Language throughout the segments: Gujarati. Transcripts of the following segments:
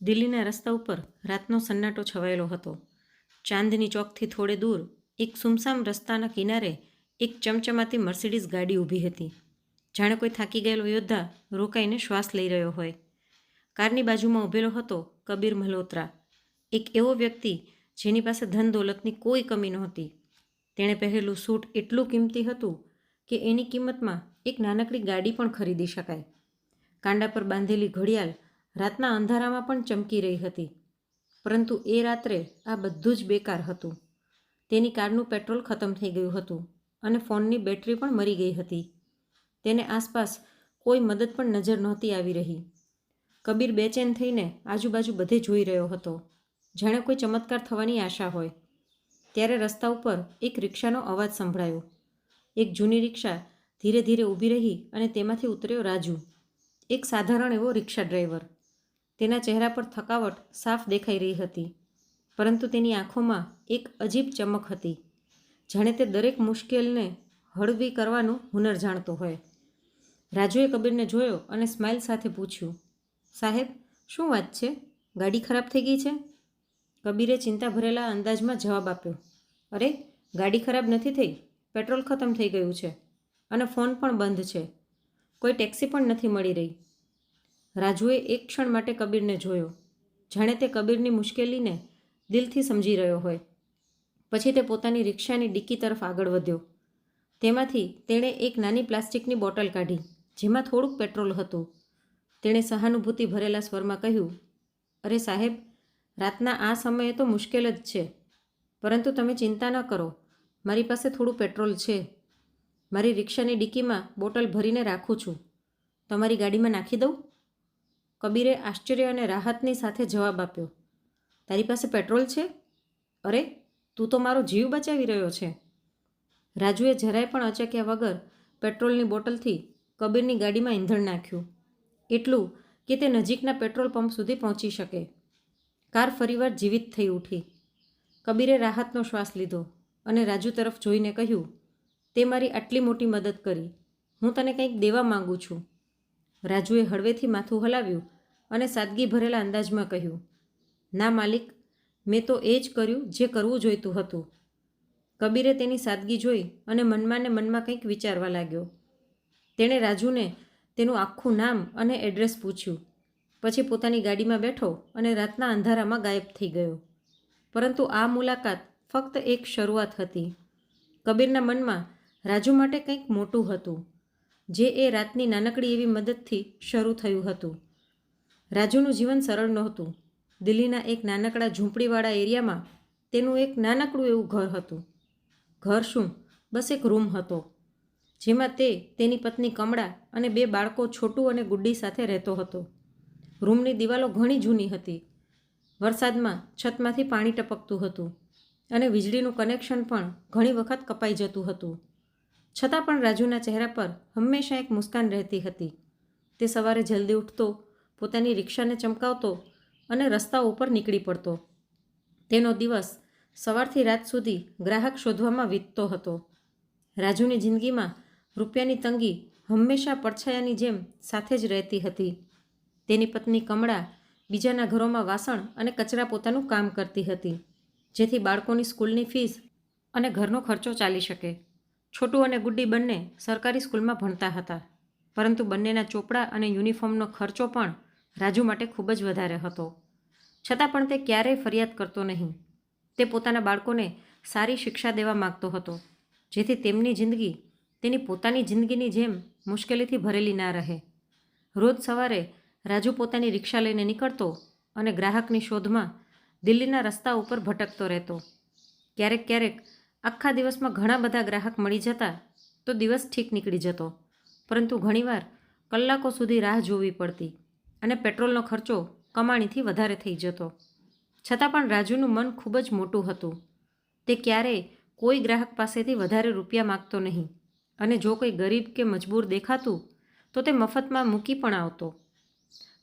દિલ્હીના રસ્તા ઉપર રાતનો સન્નાટો છવાયેલો હતો. ચાંદની ચોકથી થોડે દૂર, એક સુમસામ રસ્તાના કિનારે એક ચમચમાતી મર્સિડીઝ ગાડી ઊભી હતી. જાણે કોઈ થાકી ગયેલો યોદ્ધા રોકાઈને શ્વાસ લઈ રહ્યો હોય. કારની બાજુમાં ઊભેલો હતો કબીર મલ્હોત્રા, એક એવો વ્યક્તિ જેની પાસે ધન દોલતની કોઈ કમી નહોતી. તેણે પહેરેલું સૂટ એટલું કિંમતી હતું કે એની કિંમતમાં એક નાનકડી ગાડી પણ ખરીદી શકાય. કાંડા પર બાંધેલી ઘડિયાળ રાતના અંધારામાં પણ ચમકી રહી હતી. પરંતુ એ રાત્રે આ બધું જ બેકાર હતું. તેની કારનું પેટ્રોલ ખતમ થઈ ગયું હતું અને ફોનની બેટરી પણ મરી ગઈ હતી. તેને આસપાસ કોઈ મદદ પણ નજર નહોતી આવી રહી. કબીર બેચેન થઈને આજુબાજુ બધે જોઈ રહ્યો હતો. જાણે કોઈ ચમત્કાર થવાની આશા હોય. ત્યારે રસ્તા ઉપર એક રિક્ષાનો અવાજ સંભળાયો. એક જૂની રિક્ષા ધીરે ધીરે ઊભી રહી અને તેમાંથી ઉતર્યો રાજુ. એક સાધારણ એવો રિક્ષા ડ્રાઈવર. તેના ચહેરા પર થકાવટ સાફ દેખાઈ રહી હતી, પરંતુ તેની આંખોમાં એક અજીબ ચમક હતી, જાણે તે દરેક મુશ્કેલને હળવી કરવાનું હુનર જાણતો હોય. રાજુએ કબીરને જોયો અને સ્માઇલ સાથે પૂછ્યું, સાહેબ, શું વાત છે? ગાડી ખરાબ થઈ ગઈ છે? કબીરે ચિંતા ભરેલા અંદાજમાં જવાબ આપ્યો, અરે, ગાડી ખરાબ નથી થઈ, પેટ્રોલ ખતમ થઈ ગયું છે અને ફોન પણ બંધ છે. કોઈ ટેક્સી પણ નથી મળી રહી. રાજુએ એક ક્ષણ માટે કબીરને જોયો. જાણે તે કબીરની મુશ્કેલીને દિલથી સમજી રહ્યો હોય. પછી તે પોતાની રિક્ષાની ડિક્કી તરફ આગળ વધ્યો. તેમાંથી તેણે એક નાની પ્લાસ્ટિકની બોટલ કાઢી, જેમાં થોડુંક પેટ્રોલ હતું. તેણે સહાનુભૂતિ ભરેલા સ્વરમાં કહ્યું, અરે સાહેબ, રાતના આ સમયે તો મુશ્કેલ જ છે. પરંતુ તમે ચિંતા ન કરો. મારી પાસે થોડું પેટ્રોલ છે. મારી રિક્ષાની ડિક્કીમાં બોટલ ભરીને રાખું છું. તમારી ગાડીમાં નાખી દઉં? કબીરે આશ્ચર્ય અને રાહતની સાથે જવાબ આપ્યો, તારી પાસે પેટ્રોલ છે? અરે, તું તો મારો જીવ બચાવી રહ્યો છે. રાજુએ જરાય પણ અચક્યા વગર પેટ્રોલની બોટલથી કબીરની ગાડીમાં ઈંધણ નાખ્યું, એટલું કે તે નજીકના પેટ્રોલ પંપ સુધી પહોંચી શકે. કાર ફરીવાર જીવિત થઈ ઉઠી. કબીરે રાહતનો શ્વાસ લીધો અને રાજુ તરફ જોઈને કહ્યું, તે મારી આટલી મોટી મદદ કરી. હું તને કંઈક દેવા માંગુ છું. રાજુએ હળવેથી માથું હલાવ્યું અને સાદગી ભરેલા અંદાજમાં કહ્યું, ના માલિક, મેં તો એ જ કર્યું જે કરવું જોઈતું હતું. કબીરે તેની સાદગી જોઈ અને મનમાં ને મનમાં કંઈક વિચારવા લાગ્યો. તેણે રાજુને તેનું આખું નામ અને એડ્રેસ પૂછ્યું. પછી પોતાની ગાડીમાં બેઠો અને રાતના અંધારામાં ગાયબ થઈ ગયો. પરંતુ આ મુલાકાત ફક્ત એક શરૂઆત હતી. કબીરના મનમાં રાજુ માટે કંઈક મોટું હતું. જે એ રાતની નાનકડી એવી મદદથી શરૂ થયું હતું. રાજુનું જીવન સરળ નહોતું. દિલ્હીના એક નાનકડા ઝૂંપડીવાળા એરિયામાં તેનું એક નાનકડું એવું ઘર હતું. ઘર શું? બસ એક રૂમ હતો, જેમાં તે તેની પત્ની કમળા અને બે બાળકો છોટું અને ગુડ્ડી સાથે રહેતો હતો. રૂમની દિવાલો ઘણી જૂની હતી. વરસાદમાં છતમાંથી પાણી ટપકતું હતું અને વીજળીનું કનેક્શન પણ ઘણી વખત કપાઈ જતું હતું. છતાં પણ રાજુના ચહેરા પર હંમેશા એક મુસ્કાન રહેતી હતી. તે સવારે જલ્દી ઉઠતો, પોતાની રિક્ષાને ચમકાવતો અને રસ્તા ઉપર નીકળી પડતો. તેનો દિવસ સવારથી રાત સુધી ગ્રાહક શોધવામાં વીતતો હતો. રાજુની જિંદગીમાં રૂપિયાની તંગી હંમેશા પડછાયાની જેમ સાથે જ રહેતી હતી. તેની પત્ની કમળા બીજાના ઘરોમાં વાસણ અને કચરા પોતાનું કામ કરતી હતી, જેથી બાળકોની સ્કૂલની ફીસ અને ઘરનો ખર્ચો ચાલી શકે. છોટું અને ગુડ્ડી બંને સરકારી સ્કૂલમાં ભણતા હતા. પરંતુ બંનેના ચોપડા અને યુનિફોર્મનો ખર્ચો પણ રાજુ માટે ખૂબ જ વધારે હતો. છતાં પણ તે ક્યારેય ફરિયાદ કરતો નહીં. તે પોતાના બાળકોને સારી શિક્ષા દેવા માગતો હતો, જેથી તેમની જિંદગી તેની પોતાની જિંદગીની જેમ મુશ્કેલીથી ભરેલી ના રહે. રોજ સવારે રાજુ પોતાની રિક્ષા લઈને નીકળતો અને ગ્રાહકની શોધમાં દિલ્હીના રસ્તા ઉપર ભટકતો રહેતો. ક્યારેક ક્યારેક આખા દિવસમાં ઘણા બધા ગ્રાહક મળી જતા તો દિવસ ઠીક નીકળી જતો. પરંતુ ઘણીવાર કલાકો સુધી રાહ જોવી પડતી અને પેટ્રોલનો ખર્ચો કમાણીથી વધારે થઈ જતો. છતાં પણ રાજુનું મન ખૂબ જ મોટું હતું. તે ક્યારેય કોઈ ગ્રાહક પાસેથી વધારે રૂપિયા માગતો નહીં અને જો કોઈ ગરીબ કે મજબૂર દેખાતું તો તે મફતમાં મૂકી પણ આવતો.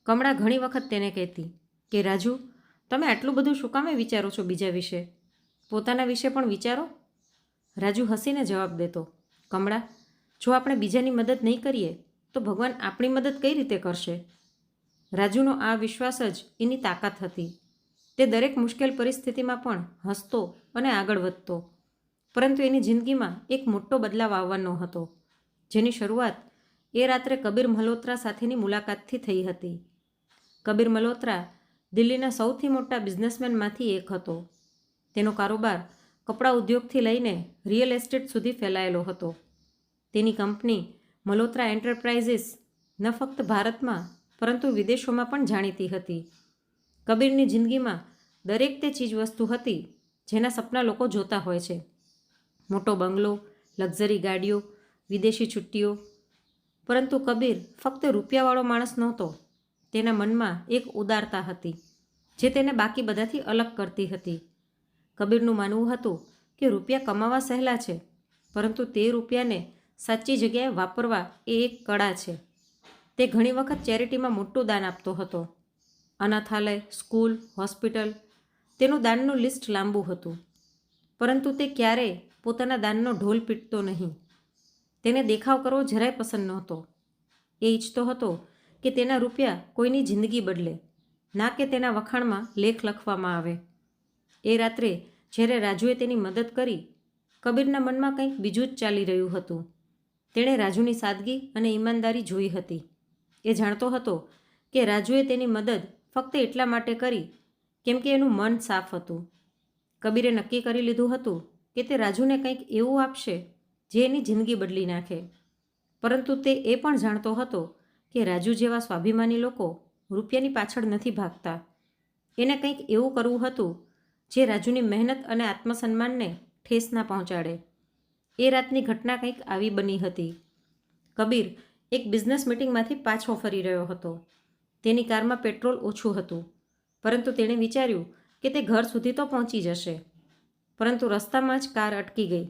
કમળા ઘણી વખત તેને કહેતી કે, રાજુ, તમે આટલું બધું શું કામે વિચારો છો બીજા વિશે? પોતાના વિશે પણ વિચારો? રાજુ હસીને જવાબ દેતો, કમળા, જો આપણે બીજાની મદદ નહીં કરીએ, તો ભગવાન આપણી મદદ કઈ રીતે કરશે? રાજુનો આ વિશ્વાસ જ એની તાકાત હતી. તે દરેક મુશ્કેલ પરિસ્થિતિમાં પણ હસતો અને આગળ વધતો, પરંતુ એની જિંદગીમાં એક મોટો બદલાવ આવવાનો હતો, જેની શરૂઆત એ રાત્રે કબીર મલ્હોત્રા સાથેની મુલાકાતથી થઈ હતી. કબીર મલ્હોત્રા દિલ્હીના સૌથી મોટા બિઝનેસમેનમાંથી એક હતો. તેનો કારોબાર કપડાં ઉદ્યોગથી લઈને રિયલ એસ્ટેટ સુધી ફેલાયેલો હતો. તેની કંપની મલોત્રા એન્ટરપ્રાઇઝીસ ન ફક્ત ભારતમાં, પરંતુ વિદેશોમાં પણ જાણીતી હતી. કબીરની જિંદગીમાં દરેક તે ચીજવસ્તુ હતી જેના સપના લોકો જોતા હોય છે. મોટો બંગલો, લક્ઝરી ગાડીઓ, વિદેશી છુટ્ટીઓ. પરંતુ કબીર ફક્ત રૂપિયાવાળો માણસ નહોતો, તેના મનમાં એક ઉદારતા હતી જે તેને બાકી બધાથી અલગ કરતી હતી. કબીરનું માનવું હતું કે રૂપિયા કમાવા સહેલા છે, પરંતુ તે રૂપિયાને સાચી જગ્યાએ વાપરવા એ એક કળા છે. તે ઘણી વખત ચેરિટીમાં મોટું દાન આપતો હતો. અનાથાલય, સ્કૂલ, હોસ્પિટલ, તેનું દાનનું લિસ્ટ લાંબુ હતું. પરંતુ તે ક્યારેય પોતાના દાનનો ઢોલ પીટતો નહીં. તેને દેખાવ કરવો જરાય પસંદ નહોતો. એ ઈચ્છતો હતો કે તેના રૂપિયા કોઈની જિંદગી બદલે, ના કે તેના વખાણમાં લેખ લખવામાં આવે. એ રાત્રે જ્યારે રાજુએ તેની મદદ કરી, કબીરના મનમાં કંઈક બીજું જ ચાલી રહ્યું હતું. તેણે રાજુની સાદગી અને ઈમાનદારી જોઈ હતી. એ જાણતો હતો કે રાજુએ તેની મદદ ફક્ત એટલા માટે કરી કેમ કે એનું મન સાફ હતું. કબીરે નક્કી કરી લીધું હતું કે તે રાજુને કંઈક એવું આપશે જે એની જિંદગી બદલી નાખે. પરંતુ તે એ પણ જાણતો હતો કે રાજુ જેવા સ્વાભિમાની લોકો રૂપિયાની પાછળ નથી ભાગતા. એને કંઈક એવું કરવું હતું જે રાજુની મહેનત અને આત્મસન્માનને ઠેસ ના પહોંચાડે. એ રાતની ઘટના કંઈક આવી બની હતી. કબીર એક બિઝનેસ મિટિંગમાંથી પાછો ફરી રહ્યો હતો. તેની કારમાં પેટ્રોલ ઓછું હતું, પરંતુ તેણે વિચાર્યું કે તે ઘર સુધી તો પહોંચી જશે. પરંતુ રસ્તામાં જ કાર અટકી ગઈ.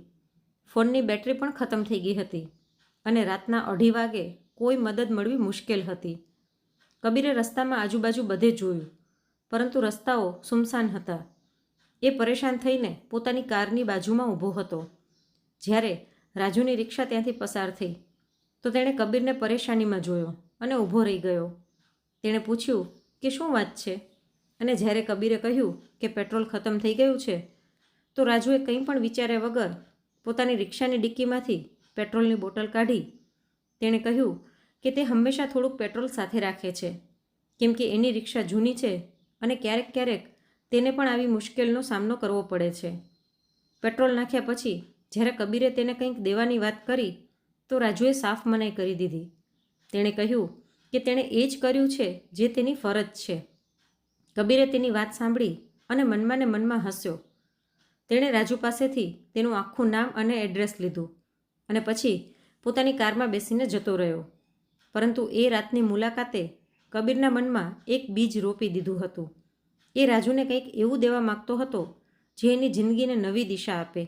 ફોનની બેટરી પણ ખતમ થઈ ગઈ હતી અને રાતના અઢી વાગે કોઈ મદદ મળવી મુશ્કેલ હતી. કબીરે રસ્તામાં આજુબાજુ બધે જોયું, પરંતુ રસ્તાઓ સુમસાન હતા. એ પરેશાન થઈને પોતાની કારની બાજુમાં ઊભો હતો. જ્યારે રાજુની રિક્ષા ત્યાંથી પસાર થઈ, તો તેણે કબીરને પરેશાનીમાં જોયો અને ઊભો રહી ગયો. તેણે પૂછ્યું કે શું વાત છે? અને જ્યારે કબીરે કહ્યું કે પેટ્રોલ ખતમ થઈ ગયું છે, તો રાજુએ કંઈ પણ વિચાર્યા વગર પોતાની રિક્ષાની ડિક્કીમાંથી પેટ્રોલની બોટલ કાઢી, તેણે કહ્યું કે તે હંમેશા થોડુંક પેટ્રોલ સાથે રાખે છે, કેમ કે એની રિક્ષા જૂની છે અને ક્યારેક ક્યારેક તેને પણ આવી મુશ્કેલનો સામનો કરવો પડે છે. પેટ્રોલ નાખ્યા પછી જ્યારે કબીરે તેને કંઈક દેવાની વાત કરી, તો રાજુએ સાફ મનાઈ કરી દીધી. તેણે કહ્યું કે તેણે એ જ કર્યું છે જે તેની ફરજ છે. કબીરે તેની વાત સાંભળી અને મનમાં ને મનમાં હસ્યો. તેણે રાજુ પાસેથી તેનું આખું નામ અને એડ્રેસ લીધું અને પછી પોતાની કારમાં બેસીને જતો રહ્યો. પરંતુ એ રાતની મુલાકાતે કબીરના મનમાં એક બીજ રોપી દીધું હતું. એ રાજુને કંઈક એવું દેવા માગતો હતો, જે એની જિંદગીને નવી દિશા આપે.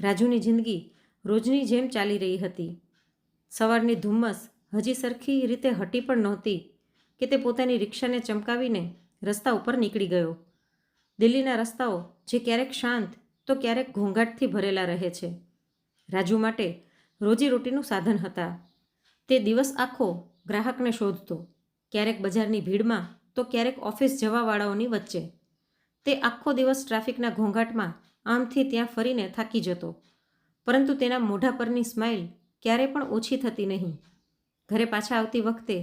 રાજુની જિંદગી રોજની જેમ ચાલી રહી હતી. સવારની ધુમ્મસ હજી સરખી રીતે હટી પણ નહોતી કે તે પોતાની રિક્ષાને ચમકાવીને રસ્તા ઉપર નીકળી ગયો. દિલ્હીના રસ્તાઓ જે ક્યારેક શાંત, તો ક્યારેક ઘોંઘાટથી ભરેલા રહે છે. રાજુ માટે રોજીરોટીનું સાધન હતા. તે દિવસ આખો ગ્રાહકને શોધતો. ક્યારેક બજારની ભીડમાં તો ક્યારેક ઓફિસ જવાવાળાઓની વચ્ચે. તે આખો દિવસ ટ્રાફિકના ઘોંઘાટમાં આમથી ત્યાં ફરીને થાકી જતો. પરંતુ તેના મોઢા પરની સ્માઇલ ક્યારેય પણ ઓછી થતી નહીં. ઘરે પાછા આવતી વખતે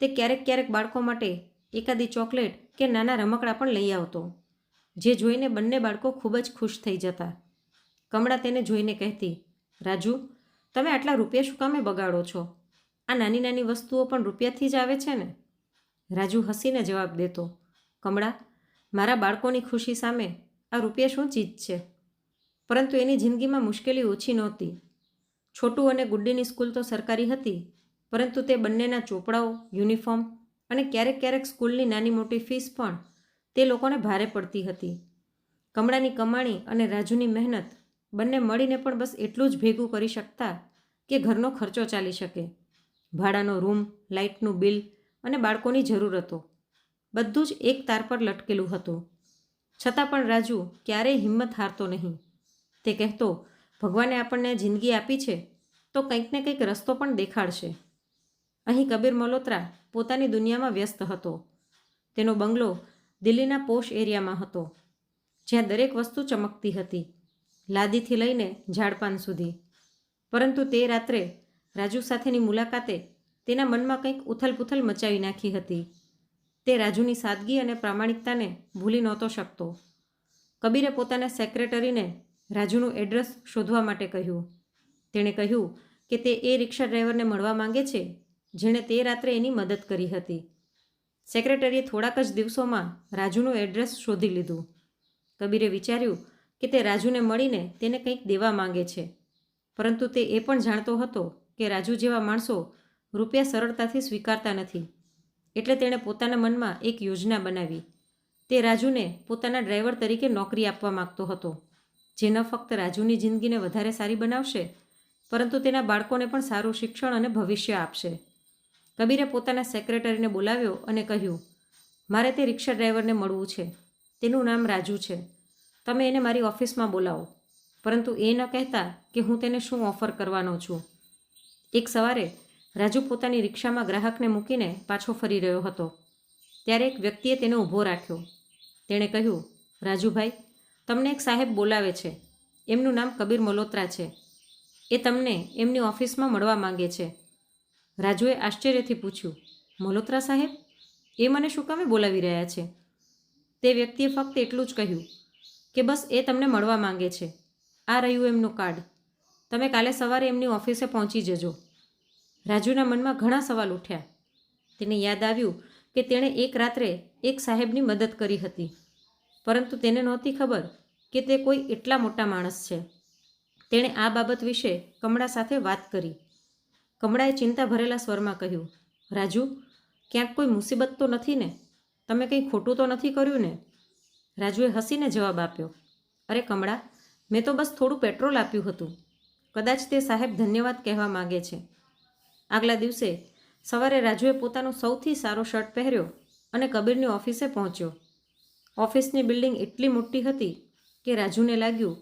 તે ક્યારેક ક્યારેક બાળકો માટે એકાદી ચોકલેટ કે નાના રમકડા પણ લઈ આવતો. જે જોઈને બંને બાળકો ખૂબ જ ખુશ થઈ જતા. કમળા તેને જોઈને કહેતી, રાજુ, તમે આટલા રૂપિયા શું કામે બગાડો છો? આ નાની નાની વસ્તુઓ પણ રૂપિયાથી જ આવે છે ને? રાજુ હસીને જવાબ દેતો, કમળા, મારા બાળકોની ખુશી સામે આ રૂપિયા શું ચીજ છે? પરંતુ એની જિંદગીમાં મુશ્કેલી ઓછી નહોતી. છોટું અને ગુડ્ડીની સ્કૂલ તો સરકારી હતી, પરંતુ તે બંનેના ચોપડાઓ, યુનિફોર્મ અને ક્યારેક ક્યારેક સ્કૂલની નાની મોટી ફીસ પણ તે લોકોને ભારે પડતી હતી. કમળાની કમાણી અને રાજુની મહેનત બંને મળીને પણ બસ એટલું જ ભેગું કરી શકતા કે ઘરનો ખર્ચો ચાલી શકે. ભાડાનો રૂમ, લાઇટનું બિલ અને બાળકોની જરૂરતો બધું જ એક તાર પર લટકેલું હતું. છતાં પણ રાજુ ક્યારેય હિંમત હારતો નહીં. તે કહેતો, ભગવાને આપણને જિંદગી આપી છે, તો કંઈક ને કંઈક રસ્તો પણ દેખાડશે. અહીં કબીર મલ્હોત્રા પોતાની દુનિયામાં વ્યસ્ત હતો. તેનો બંગલો દિલ્હીના પોશ એરિયામાં હતો, જ્યાં દરેક વસ્તુ ચમકતી હતી, લાદીથી લઈને ઝાડપાન સુધી. પરંતુ તે રાત્રે રાજુ સાથેની મુલાકાતે તેના મનમાં કંઈક ઉથલપુથલ મચાવી નાખી હતી. તે રાજુની સાદગી અને પ્રામાણિકતાને ભૂલી નહોતો શકતો. કબીરે પોતાના સેક્રેટરીને રાજુનું એડ્રેસ શોધવા માટે કહ્યું. તેણે કહ્યું કે તે એ રિક્ષા ડ્રાઈવરને મળવા માંગે છે, જેણે તે રાત્રે એની મદદ કરી હતી. સેક્રેટરીએ થોડાક જ દિવસોમાં રાજુનું એડ્રેસ શોધી લીધું. કબીરે વિચાર્યું કે તે રાજુને મળીને તેને કંઈક દેવા માંગે છે. પરંતુ તે એ પણ જાણતો હતો કે રાજુ જેવા માણસો રૂપિયા સરળતાથી સ્વીકારતા નથી. એટલે તેણે પોતાના મનમાં એક યોજના બનાવી. તે રાજુને પોતાના ડ્રાઈવર તરીકે નોકરી આપવા માંગતો હતો, જે ન ફક્ત રાજુની જિંદગીને વધારે સારી બનાવશે, પરંતુ તેના બાળકોને પણ સારું શિક્ષણ અને ભવિષ્ય આપશે. કબીરે પોતાના સેક્રેટરીને બોલાવ્યો અને કહ્યું, મારે તે રિક્ષા ડ્રાઈવરને મળવું છે. તેનું નામ રાજુ છે. તમે એને મારી ઓફિસમાં બોલાવો. પરંતુ એ ન કહેતા કે હું તેને શું ઓફર કરવાનો છું. એક સવારે રાજુ પોતાની રિક્ષામાં ગ્રાહકને મૂકીને પાછો ફરી રહ્યો હતો. ત્યારે એક વ્યક્તિએ તેને ઊભો રાખ્યો. તેણે કહ્યું, રાજુભાઈ, તમને એક સાહેબ બોલાવે છે. એમનું નામ કબીર મલોત્રા છે. એ તમને એમની ઓફિસમાં મળવા માંગે છે. રાજુએ આશ્ચર્યથી પૂછ્યું, મલોત્રા સાહેબ, એ મને શું કામે બોલાવી રહ્યા છે? તે વ્યક્તિએ ફક્ત એટલું જ કહ્યું, કે બસ એ તમને મળવા માંગે છે. આ રહ્યું એમનું કાર્ડ. તમે કાલે સવારે એમની ઓફિસે પહોંચી જજો. રાજુના મનમાં ઘણા સવાલ ઉઠ્યા. તેને યાદ આવ્યું કે તેણે એક રાત્રે એક સાહેબની મદદ કરી હતી. પરંતુ તેને નહોતી ખબર કે તે કોઈ એટલા મોટા માણસ છે. તેણે આ બાબત વિશે કમળા સાથે વાત કરી. કમળાએ ચિંતા ભરેલા સ્વરમાં કહ્યું, રાજુ, ક્યાંક કોઈ મુસીબત તો નથી ને? તમે કંઈ ખોટું તો નથી કર્યું ને? રાજુએ હસીને જવાબ આપ્યો, અરે કમળા, મેં તો બસ થોડું પેટ્રોલ આપ્યું હતું. કદાચ તે સાહેબ ધન્યવાદ કહેવા માગે છે. આગલા દિવસે સવારે રાજુએ પોતાનો સૌથી સારો શર્ટ પહેર્યો અને કબીરની ઓફિસે પહોંચ્યો. ઓફિસની બિલ્ડિંગ એટલી મોટી હતી કે રાજુને લાગ્યું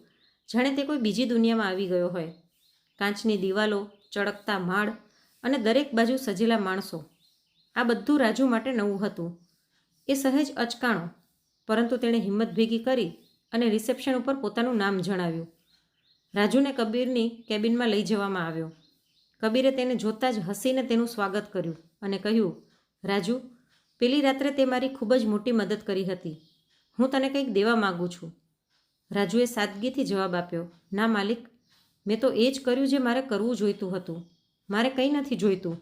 જાણે તે કોઈ બીજી દુનિયામાં આવી ગયો હોય. કાચની દિવાલો, ચળકતા માળ અને દરેક બાજુ સજેલા માણસો. આ બધું રાજુ માટે નવું હતું. એ સહેજ અચકાણો, પરંતુ તેણે હિંમત ભેગી કરી અને રિસેપ્શન ઉપર પોતાનું નામ જણાવ્યું. રાજુને કબીરની કેબિનમાં લઈ જવામાં આવ્યો. કબીરે તેને જોતાં જ હસીને તેનું સ્વાગત કર્યું અને કહ્યું, રાજુ, પેલી રાત્રે તે મારી ખૂબ જ મોટી મદદ કરી હતી. હું તને કંઈક દેવા માગું છું. રાજુએ સાદગીથી જવાબ આપ્યો, ના, માલિક, મેં તો એ જ કર્યું જે મારે કરવું જોઈતું હતું. મારે કંઈ નથી જોઈતું.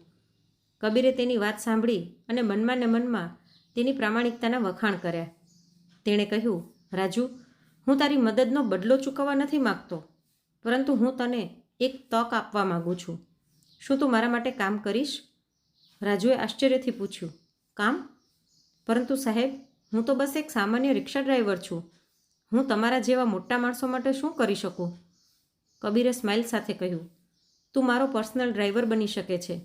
કબીરે તેની વાત સાંભળી અને મનમાં ને મનમાં તેની પ્રામાણિકતાના વખાણ કર્યા. તેણે કહ્યું, રાજુ, હું તારી મદદનો બદલો ચૂકવવા નથી માગતો, પરંતુ હું તને એક તક આપવા માગું છું. શું તું મારા માટે કામ કરીશ? રાજુએ આશ્ચર્યથી પૂછ્યું. કામ? પરંતુ સાહેબ, હું તો બસ એક સામાન્ય રિક્ષા ડ્રાઈવર છું. હું તમારા જેવા મોટા માણસો માટે શું કરી શકું? કબીરે સ્માઇલ સાથે કહ્યું. તું મારો પર્સનલ ડ્રાઈવર બની શકે છે.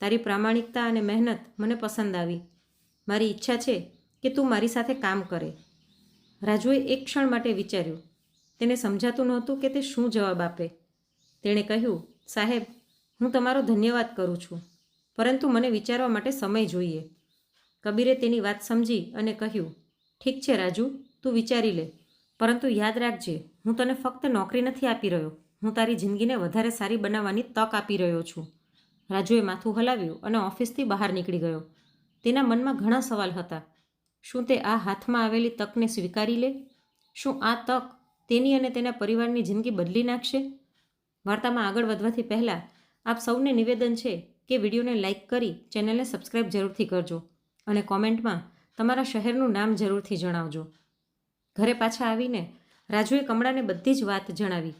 તારી પ્રામાણિકતા અને મહેનત મને પસંદ આવી. મારી ઈચ્છા છે કે તું મારી સાથે કામ કરે. રાજુએ એક ક્ષણ માટે વિચાર્યું. તેને સમજાતું નહોતું કે તે શું જવાબ આપે. તેણે કહ્યું, સાહેબ હું તમારો ધન્યવાદ કરું છું. પરંતુ મને વિચારવા માટે સમય જોઈએ. કબીરે તેની વાત સમજી અને કહ્યું, ઠીક છે રાજુ, તું વિચારી લે. પરંતુ યાદ રાખજે, હું તને ફક્ત નોકરી નથી આપી રહ્યો. હું તારી જિંદગીને વધારે સારી બનાવવાની તક આપી રહ્યો છું. રાજુએ માથું હલાવ્યું અને ઓફિસથી બહાર નીકળી ગયો. તેના મનમાં ઘણા સવાલ હતા. શું તે આ હાથમાં આવેલી તકને સ્વીકારી લે? શું આ તક તેની અને તેના પરિવારની જિંદગી બદલી નાખશે? વાર્તામાં આગળ વધવાથી પહેલાં આપ સૌને નિવેદન છે કે વિડીયોને લાઇક કરી ચેનલને સબસ્ક્રાઈબ જરૂરથી કરજો અને કોમેન્ટમાં તમારા શહેરનું નામ જરૂરથી જણાવજો. ઘરે પાછા આવીને રાજુએ કમળાને બધી જ વાત જણાવી.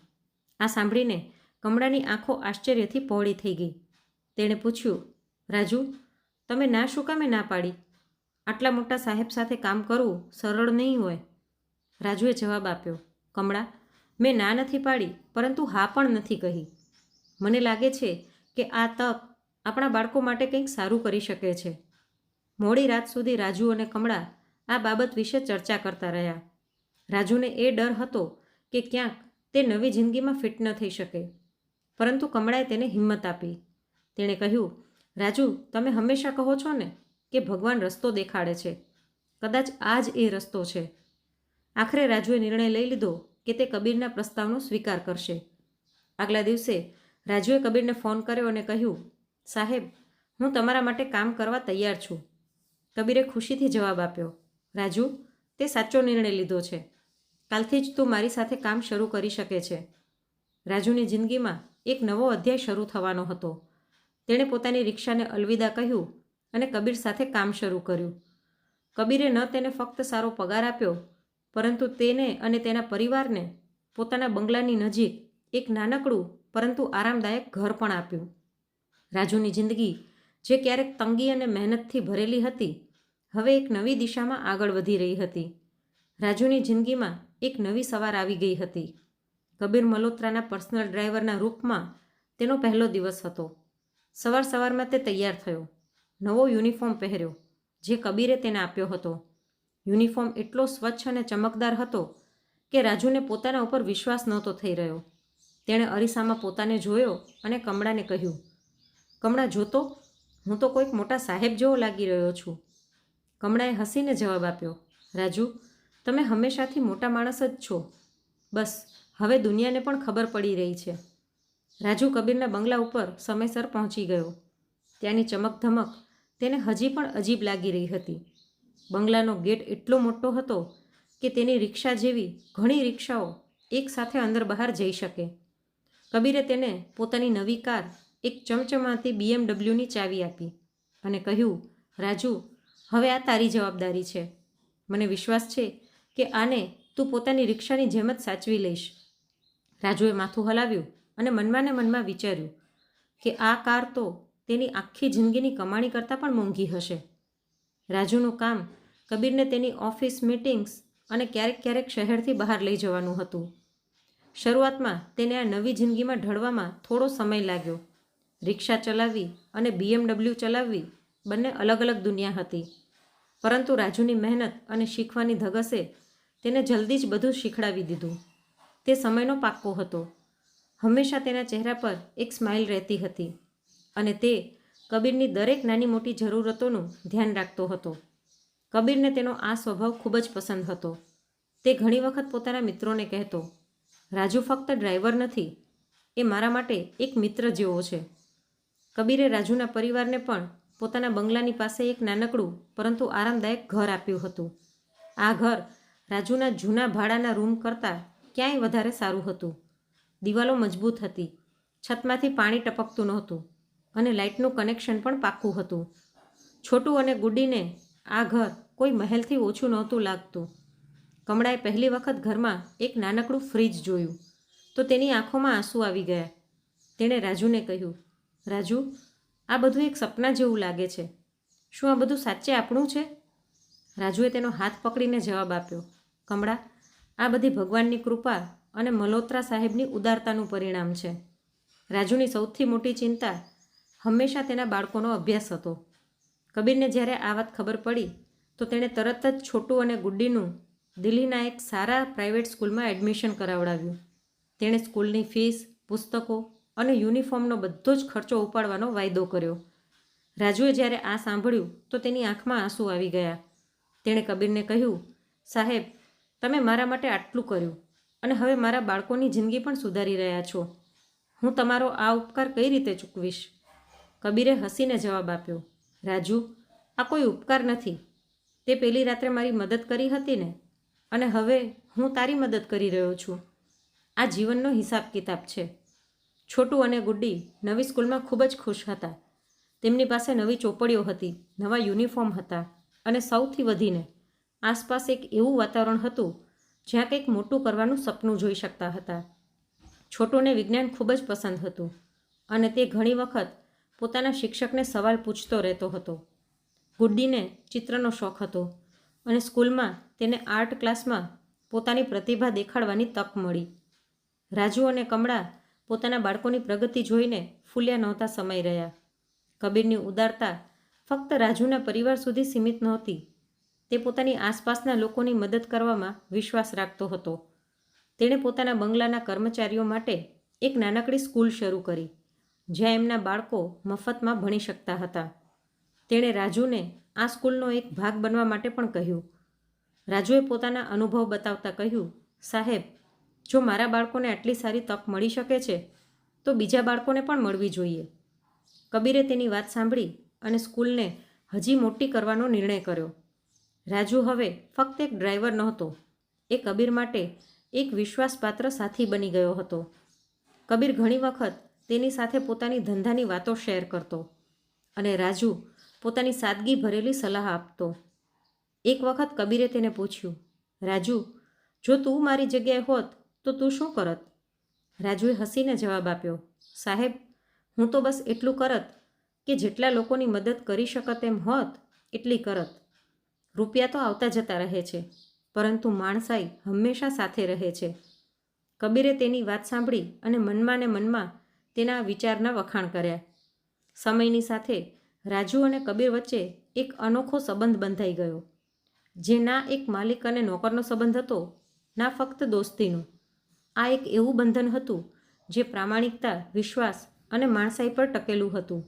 આ સાંભળીને કમળાની આંખો આશ્ચર્યથી પહોળી થઈ ગઈ. તેણે પૂછ્યું, રાજુ, તમે ના શું કામે ના પાડી? આટલા મોટા સાહેબ સાથે કામ કરવું સરળ નહીં હોય. રાજુએ જવાબ આપ્યો, કમળા, મેં ના નથી પાડી, પરંતુ હા પણ નથી કહી. મને લાગે છે કે આ તક આપણા બાળકો માટે કંઈક સારું કરી શકે છે. મોડી રાત સુધી રાજુ અને કમળા આ બાબત વિશે ચર્ચા કરતા રહ્યા. રાજુને એ ડર હતો કે ક્યાંક તે નવી જિંદગીમાં ફિટ ન થઈ શકે. પરંતુ કમળાએ તેને હિંમત આપી. તેણે કહ્યું, રાજુ, તમે હંમેશા કહો છો ને કે ભગવાન રસ્તો દેખાડે છે. કદાચ આ જ એ રસ્તો છે. આખરે રાજુએ નિર્ણય લઈ લીધો કે તે કબીરના પ્રસ્તાવનો સ્વીકાર કરશે. આગલા દિવસે રાજુએ કબીરને ફોન કર્યો અને કહ્યું, સાહેબ, હું તમારા માટે કામ કરવા તૈયાર છું. કબીરે ખુશીથી જવાબ આપ્યો, રાજુ, તે સાચો નિર્ણય લીધો છે. કાલથી જ તું મારી સાથે કામ શરૂ કરી શકે છે. રાજુની જિંદગીમાં એક નવો અધ્યાય શરૂ થવાનો હતો. તેણે પોતાની રિક્ષાને અલવિદા કહ્યું અને કબીર સાથે કામ શરૂ કર્યું. કબીરે ન તેને ફક્ત સારો પગાર આપ્યો, પરંતુ તેને અને તેના પરિવારને પોતાના બંગલાની નજીક એક નાનકડું પરંતુ આરામદાયક ઘર પણ આપ્યું. રાજુની જિંદગી જે ક્યારેક તંગી અને મહેનતથી ભરેલી હતી, હવે એક નવી દિશામાં આગળ વધી રહી હતી. રાજુની જિંદગીમાં એક નવી સવાર આવી ગઈ હતી. કબીર મલ્હોત્રાના પર્સનલ ડ્રાઈવરના રૂપમાં તેનો પહેલો દિવસ હતો. સવાર સવારમાં તે તૈયાર થયો. નવો યુનિફોર્મ પહેર્યો, જે કબીરે તેને આપ્યો હતો. યુનિફોર્મ એટલો સ્વચ્છ અને ચમકદાર હતો કે રાજુને પોતાના ઉપર વિશ્વાસ નહોતો થઈ રહ્યો. તેણે અરીસામાં પોતાને જોયો અને કમળાને કહ્યું, કમળા, જોતો, હું તો કોઈક મોટા સાહેબ જેવો લાગી રહ્યો છું. કમળાએ હસીને જવાબ આપ્યો, રાજુ, તમે હંમેશાથી મોટા માણસ જ છો. બસ, હવે દુનિયાને પણ ખબર પડી રહી છે. રાજુ કબીરના બંગલા ઉપર સમયસર પહોંચી ગયો. ત્યાંની ચમકધમક તેને હજી પણ અજીબ લાગી રહી હતી. બંગલાનો ગેટ એટલો મોટો હતો કે તેની રિક્ષા જેવી ઘણી રિક્ષાઓ એકસાથે અંદર બહાર જઈ શકે. કબીરે તેને પોતાની નવી કાર એક ચમચમાતી બીએમડબલ્યુની ચાવી આપી અને કહ્યું, રાજુ, હવે આ તારી જવાબદારી છે. મને વિશ્વાસ છે કે આને તું પોતાની રિક્ષાની જેમ જ સાચવી લઈશ. રાજુએ માથું હલાવ્યું અને મનમાં ને મનમાં વિચાર્યું કે આ કાર તો તેની આખી જિંદગીની કમાણી કરતાં પણ મોંઘી હશે. રાજુનું કામ કબીરને તેની ઓફિસ મિટિંગ્સ અને ક્યારેક ક્યારેક શહેરથી બહાર લઈ જવાનું હતું. શરૂઆતમાં તેને આ નવી જિંદગીમાં ઢળવામાં થોડો સમય લાગ્યો. રિક્ષા ચલાવવી અને બીએમડબલ્યુ ચલાવવી બંને અલગ અલગ દુનિયા હતી. પરંતુ રાજુની મહેનત અને શીખવાની ધગસે તેને જલ્દી જ બધું શીખડાવી દીધું. તે સમયનો પાક્કો હતો. હંમેશા તેના ચહેરા પર એક સ્માઇલ રહેતી હતી અને તે કબીરની દરેક નાની મોટી જરૂરતોનું ધ્યાન રાખતો હતો. કબીરને તેનો આ સ્વભાવ ખૂબ જ પસંદ હતો. તે ઘણી વખત પોતાના મિત્રોને કહેતો રાજુ ફક્ત ડ્રાઈવર નથી, એ મારા માટે એક મિત્ર જેવો છે. કબીરે રાજુના પરિવારને પણ પોતાના બંગલાની પાસે એક નાનકડું, પરંતુ આરામદાયક ઘર આપ્યું હતું. આ ઘર રાજુના જૂના ભાડાના રૂમ કરતાં ક્યાંય વધારે સારું હતું. દિવાલો મજબૂત હતી, છતમાંથી પાણી ટપકતું નહોતું અને લાઇટનું કનેક્શન પણ પાક્કું હતું. છોટું અને ગુડીને આ ઘર કોઈ મહેલથી ઓછું નહોતું લાગતું. કમળાએ પહેલી વખત ઘરમાં એક નાનકડું ફ્રીજ જોયું. તો તેની આંખોમાં આંસુ આવી ગયા. તેણે રાજુને કહ્યું, રાજુ, આ બધું એક સપના જેવું લાગે છે. શું આ બધું સાચે આપણું છે? રાજુએ તેનો હાથ પકડીને જવાબ આપ્યો, કમળા, આ બધી ભગવાનની કૃપા અને મલ્હોત્રા સાહેબની ઉદારતાનું પરિણામ છે. રાજુની સૌથી મોટી ચિંતા હંમેશા તેના બાળકોનો અભ્યાસ હતો. કબીરને જ્યારે આ વાત ખબર પડી, તો તેણે તરત જ છોટું અને ગુડ્ડીનું દિલ્હીના એક સારા પ્રાઇવેટ સ્કૂલમાં એડમિશન કરાવડાવ્યું. તેણે સ્કૂલની ફીસ, પુસ્તકો અને યુનિફોર્મનો બધો જ ખર્ચો ઉપાડવાનો વાયદો કર્યો. રાજુએ જ્યારે આ સાંભળ્યું, તો તેની આંખમાં આંસુ આવી ગયા. તેણે કબીરને કહ્યું, સાહેબ, તમે મારા માટે આટલું કર્યું અને હવે મારા બાળકોની જિંદગી પણ સુધારી રહ્યા છો. હું તમારો આ ઉપકાર કઈ રીતે ચૂકવીશ? કબીરે હસીને જવાબ આપ્યો, રાજુ, આ કોઈ ઉપકાર નથી. તે પેલી રાત્રે મારી મદદ કરી હતી ને અને હવે હું તારી મદદ કરી રહ્યો છું. આ જીવનનો હિસાબ કિતાબ છે. છોટું અને ગુડ્ડી નવી સ્કૂલમાં ખૂબ જ ખુશ હતા. તેમની પાસે નવી ચોપડીઓ હતી, નવા યુનિફોર્મ હતા અને સૌથી વધીને આસપાસ એક એવું વાતાવરણ હતું જ્યાં કંઈક મોટું કરવાનું સપનું જોઈ શકતા હતા. છોટુને વિજ્ઞાન ખૂબ જ પસંદ હતું અને તે ઘણી વખત પોતાના શિક્ષકને સવાલ પૂછતો રહેતો હતો. ગુડ્ડીને ચિત્રનો શોખ હતો અને સ્કૂલમાં તેને આર્ટ ક્લાસમાં પોતાની પ્રતિભા દેખાડવાની તક મળી. રાજુ અને કમળા પોતાના બાળકોની પ્રગતિ જોઈને ફૂલ્યા નહોતા સમય રહ્યા. કબીરની ઉદારતા ફક્ત રાજુના પરિવાર સુધી સીમિત નહોતી. તે પોતાની આસપાસના લોકોની મદદ કરવામાં વિશ્વાસ રાખતો હતો. તેણે પોતાના બંગલાના કર્મચારીઓ માટે એક નાનકડી સ્કૂલ શરૂ કરી, જ્યાં એમના બાળકો મફતમાં ભણી શકતા હતા. તેણે રાજુને આ સ્કૂલનો એક ભાગ બનવા માટે પણ કહ્યું. રાજુએ પોતાના અનુભવ બતાવતા કહ્યું, સાહેબ, જો મારા બાળકોને આટલી સારી તક મળી શકે છે, તો બીજા બાળકોને પણ મળવી જોઈએ. કબીરે તેની વાત સાંભળી અને સ્કૂલને હજી મોટી કરવાનો નિર્ણય કર્યો. રાજુ હવે ફક્ત એક ડ્રાઈવર નહોતો, એ કબીર માટે એક વિશ્વાસપાત્ર સાથી બની ગયો હતો. કબીર ઘણી વખત તેની સાથે પોતાની ધંધાની વાતો શેર કરતો અને રાજુ પોતાની સાદગી ભરેલી સલાહ આપતો. એક વખત કબીરે તેને પૂછ્યું, રાજુ, જો તું મારી જગ્યાએ હોત તો તું શું કરત? રાજુએ હસીને જવાબ આપ્યો, સાહેબ, હું તો બસ એટલું કરત કે જેટલા લોકોની મદદ કરી શકત એમ હોત, એટલી કરત. રૂપિયા તો આવતા જતા રહે છે, પરંતુ માણસાઈ હંમેશા સાથે રહે છે. કબીરે તેની વાત સાંભળી અને મનમાં ને મનમાં તેના વિચારના વખાણ કર્યા. સમયની સાથે રાજુ અને કબીર વચ્ચે એક અનોખો સંબંધ બંધાઈ ગયો. જે ના એક માલિક અને નોકરનો સંબંધ હતો, ના ફક્ત દોસ્તીનું. આ એક એવું બંધન હતું, જે પ્રામાણિકતા, વિશ્વાસ અને માણસાઈ પર ટકેલું હતું.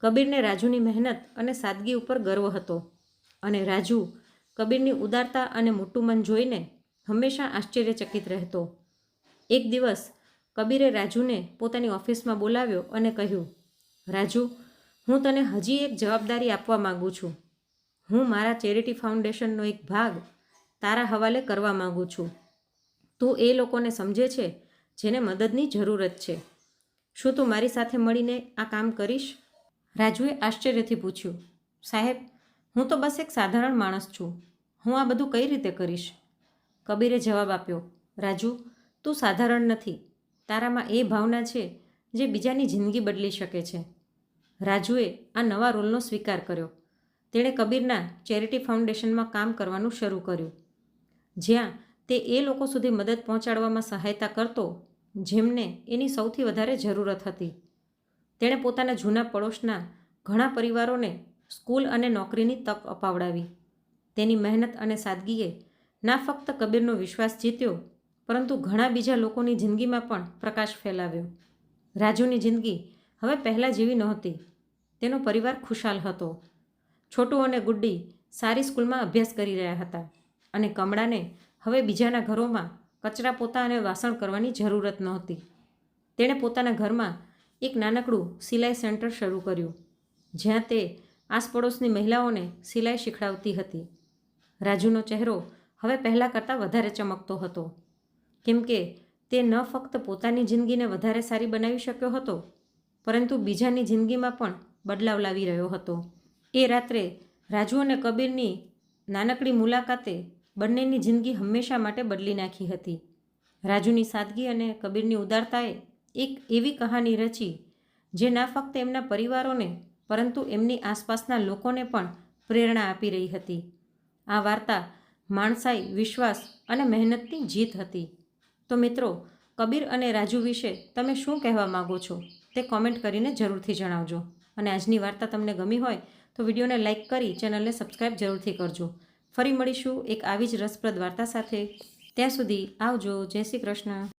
કબીરને રાજુની મહેનત અને સાદગી ઉપર ગર્વ હતો અને રાજુ કબીરની ઉદારતા અને મોટું મન જોઈને હંમેશા આશ્ચર્યચકિત રહેતો. એક દિવસ કબીરે રાજુને પોતાની ઓફિસમાં બોલાવ્યો અને કહ્યું, રાજુ, હું તને હજી એક જવાબદારી આપવા માગું છું. હું મારા ચેરિટી ફાઉન્ડેશનનો એક ભાગ તારા હવાલે કરવા માગું છું. તું એ લોકોને સમજે છે જેને મદદની જરૂરત છે. શું તું મારી સાથે મળીને આ કામ કરીશ? રાજુએ આશ્ચર્યથી પૂછ્યું. સાહેબ, હું તો બસ એક સાધારણ માણસ છું. હું આ બધું કઈ રીતે કરીશ? કબીરે જવાબ આપ્યો. રાજુ, તું સાધારણ નથી. તારામાં એ ભાવના છે જે બીજાની જિંદગી બદલી શકે છે. રાજુએ આ નવા રોલનો સ્વીકાર કર્યો. તેણે કબીરના ચેરિટી ફાઉન્ડેશનમાં કામ કરવાનું શરૂ કર્યું. જ્યાં તે એ લોકો સુધી મદદ પહોંચાડવામાં સહાયતા કરતો જેમને એની સૌથી વધારે જરૂરત હતી. તેણે પોતાના જૂના પડોશના ઘણા પરિવારોને સ્કૂલ અને નોકરીની તક અપાવડાવી. તેની મહેનત અને સાદગીએ ના ફક્ત કબીરનો વિશ્વાસ જીત્યો, પરંતુ ઘણા બીજા લોકોની જિંદગીમાં પણ પ્રકાશ ફેલાવ્યો. રાજુની જિંદગી હવે પહેલાં જેવી નહોતી. તેનો પરિવાર ખુશાલ હતો. છોટું અને ગુડ્ડી સારી સ્કૂલમાં અભ્યાસ કરી રહ્યા હતા અને કમળાને હવે બીજાના ઘરોમાં કચરા પોતા અને વાસણ કરવાની જરૂરત નહોતી. તેણે પોતાના ઘરમાં એક નાનકડું સિલાઈ સેન્ટર શરૂ કર્યું, જ્યાં તે આસપડોશની મહિલાઓને સિલાઈ શીખડાવતી હતી. રાજુનો ચહેરો હવે પહેલાં કરતાં વધારે ચમકતો હતો. કેમ કે તે ન ફક્ત પોતાની જિંદગીને વધારે સારી બનાવી શક્યો હતો, પરંતુ બીજાની જિંદગીમાં પણ બદલાવ લાવી રહ્યો હતો. એ રાત્રે રાજુ અને કબીરની નાનકડી મુલાકાતે બંનેની જિંદગી હંમેશા માટે બદલી નાખી હતી. રાજુની સાદગી અને કબીરની ઉદારતાએ એક એવી કહાની રચી, જે ના ફક્ત એમના પરિવારોને, પરંતુ એમની આસપાસના લોકોને પણ પ્રેરણા આપી રહી હતી. આ વાર્તા માણસાઈ, વિશ્વાસ અને મહેનતની જીત હતી. તો મિત્રો, કબીર અને રાજુ વિશે તમે શું કહેવા માગો છો? તે કોમેન્ટ કરીને જરૂરથી જણાવજો. અને આજની વાર્તા તમને ગમી હોય તો વિડીયોને લાઇક કરી ચેનલને સબસ્ક્રાઈબ જરૂરથી કરજો. ફરી મળીશું એક આવી જ રસપ્રદ વાર્તા સાથે. ત્યાં સુધી આવજો. જય શ્રી કૃષ્ણ.